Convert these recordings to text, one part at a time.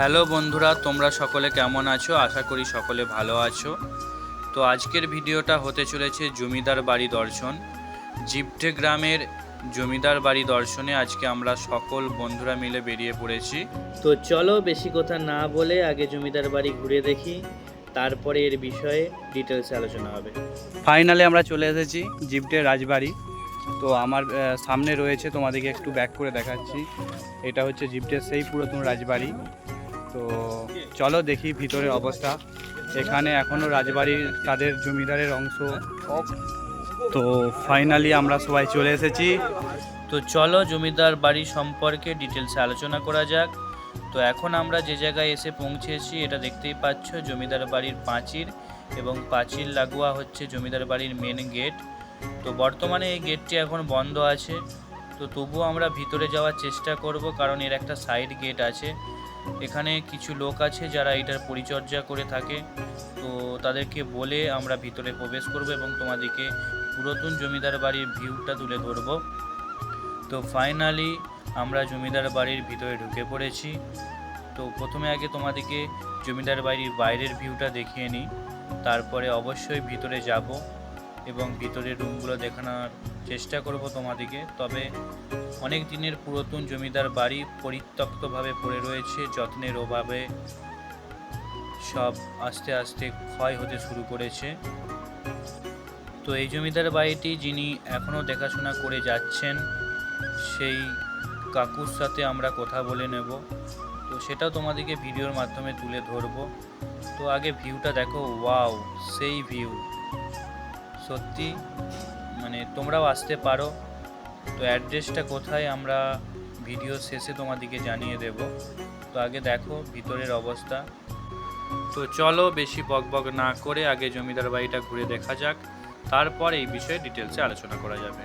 Hello বন্ধুরা তোমরা সকলে কেমন আছো? আশা করি সকলে ভালো আছো। তো আজকের ভিডিওটা হতে চলেছে জমিদার বাড়ি দর্শন। জিপটে গ্রামের জমিদার বাড়ি দর্শনে আজকে আমরা সকল বন্ধুরা মিলে বেরিয়ে পড়েছি। তো চলো বেশি কথা না বলে আগে জমিদার বাড়ি ঘুরে দেখি তারপরে এর বিষয়ে ডিটেলসে আলোচনা হবে। ফাইনালি আমরা চলে এসেছি জিপটে রাজবাড়ি। তো আমার সামনে রয়েছে তোমাদেরকে একটু ব্যাক করে দেখাচ্ছি। এটা হচ্ছে জিপটের সেই পুরাতন রাজবাড়ি। তো চলো দেখি ভিতরের অবস্থা। এখানে এখনও রাজবাড়ির তাদের জমিদারের অংশ। তো ফাইনালি আমরা সবাই চলে এসেছি। তো চলো জমিদার বাড়ি সম্পর্কে ডিটেলসে আলোচনা করা যাক। তো এখন আমরা যে জায়গায় এসে পৌঁছেছি, এটা দেখতেই পাচ্ছ জমিদার বাড়ির পাঁচির এবং পাঁচির লাগোয়া হচ্ছে জমিদার বাড়ির মেন গেট তো বর্তমানে এই গেটটি এখন বন্ধ আছে। তো তবুও আমরা ভিতরে যাওয়ার চেষ্টা করব, কারণ এর একটা সাইড গেট আছে। এখানে কিছু লোক আছে যারা এটার পরিচর্যা করে থাকে। তো তাদেরকে বলে আমরা ভিতরে প্রবেশ করব এবং তোমাদেরকে পুরাতন জমিদার বাড়ির ভিউটা তুলে ধরবো। তো ফাইনালি আমরা জমিদার বাড়ির ভিতরে ঢুকে পড়েছি। তো প্রথমে আগে তোমাদেরকে জমিদার বাড়ির বাইরের ভিউটা দেখিয়ে নিই। তারপরে অবশ্যই ভিতরে যাব এবং ভিতরের রুমগুলো দেখানোর চেষ্টা করব তোমাদেরকে তবে অনেক দিনের পুরাতন জমিদার বাড়ি পরিত্যক্তভাবে পড়ে রয়েছে, যত্নের অভাবে সব আস্তে আস্তে ক্ষয় হতে শুরু করেছে। তো এই জমিদার বাড়িটি যিনি এখনও দেখাশোনা করে যাচ্ছেন, সেই কাকুর সাথে আমরা কথা বলে নেব। তো সেটাও তোমাদেরকে ভিডিওর মাধ্যমে তুলে ধরবো। তো আগে ভিউটা দেখো, ওয়াও, সেই ভিউ। সত্যি মানে তোমরাও আসতে পারো। তো অ্যাড্রেসটা কোথায় আমরা ভিডিও শেষে তোমাদেরকে জানিয়ে দেব। তো আগে দেখো ভিতরের অবস্থা। তো চলো বেশি বকবক না করে আগে জমিদার বাড়িটা ঘুরে দেখা যাক। তারপর এই বিষয়ে ডিটেলসে আলোচনা করা যাবে।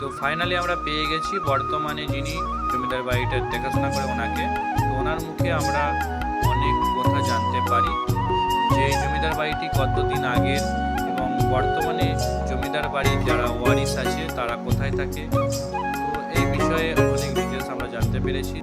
তো ফাইনালি আমরা পেয়ে গেছি বর্তমানে যিনি জমিদার বাড়িটা দেখাশোনা করে ওনাকে, তো ওনার মুখে আমরা অনেক কথা জানতে পারি। যে জমিদার বাড়িটি কতদিন আগের এবং বর্তমানে জমিদার বাড়ির যারা ওয়ারিস আছে তারা কোথায় থাকে? তো এই বিষয়ে অনেক ডিটেলস আমরা জানতে পেরেছি।